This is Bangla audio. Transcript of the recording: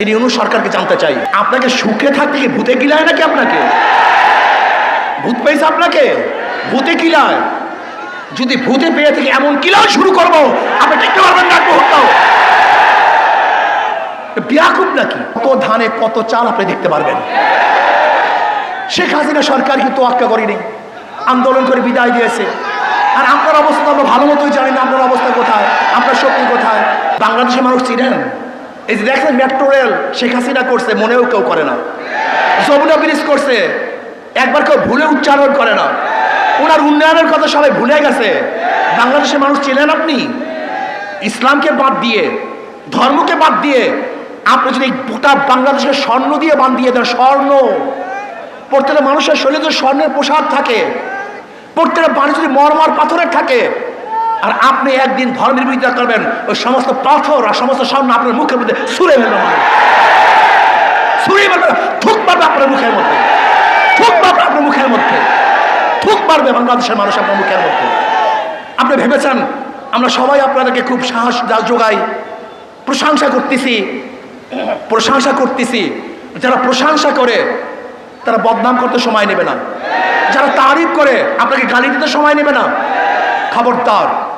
তিনি অনু সরকারকে জানতে চাই। আপনাকে সুখে থাকতে কি ভূতে গিলায় নাকি আপনাকে? ভূত পেয়েছে আপনাকে? ভূতে কিলায় যদি ভূতে পেয়ে থেকে এমন কিলাও শুরু করব, আপনি টিকতে পারবেন না মুহূর্তও। বিয়াকুব নাকি? কত ধানে, কত চাল আপনি দেখতে পারবেন। শেখ হাসিনা সরকার কিন্তু তোয়াক্কা করেনি। আন্দোলন করে বিদায় দিয়েছে। আর আপনার অবস্থা তো আমরা ভালো মতোই জানি না আপনার অবস্থা কোথায়, আপনার শক্তি কোথায়। বাংলাদেশের মানুষ চিনেন? এই যে দেখেন মেট্রো রেল শেখ হাসিনা করছে, মনেও কেউ করে না। যমুনা ব্রিজ করছে, একবার কেউ ভুলে উচ্চারণ করে না। ওনার উন্নয়নের কথা সবাই ভুলে গেছে। বাংলাদেশের মানুষ চিনেন আপনি? ইসলামকে বাদ দিয়ে, ধর্মকে বাদ দিয়ে, আপনি যদি গোটা বাংলাদেশের স্বর্ণ দিয়ে বান দিয়ে দেন, স্বর্ণ। প্রত্যেকটা মানুষের শরীরে যদি স্বর্ণের পোশাক থাকে, প্রত্যেকটা বাড়ি যদি মরমর পাথরের থাকে আর আপনি একদিন ধর্মের বিরোধিতা করবেন, ওই সমস্ত পাথর আর সমস্ত স্বর্ণ আপনার মুখের মধ্যে ছুঁড়ে ফেলবে ছুঁড়ে ফেলবে থুক পারবে আপনার মুখের মধ্যে। থুক পারবে আপনার মুখের মধ্যে। থুক পারবে বাংলাদেশের মানুষ আপনার মুখের মধ্যে। আপনি ভেবেছেন, আমরা সবাই আপনাদেরকে খুব সাহস যোগাই। প্রশংসা করতেছি প্রশংসা করতেছি। যারা প্রশংসা করে, তারা বদনাম করতে সময় নেবে না। যারা তারিফ করে, আপনাকে গালি দিতে সময় নেবে না। খবরদার।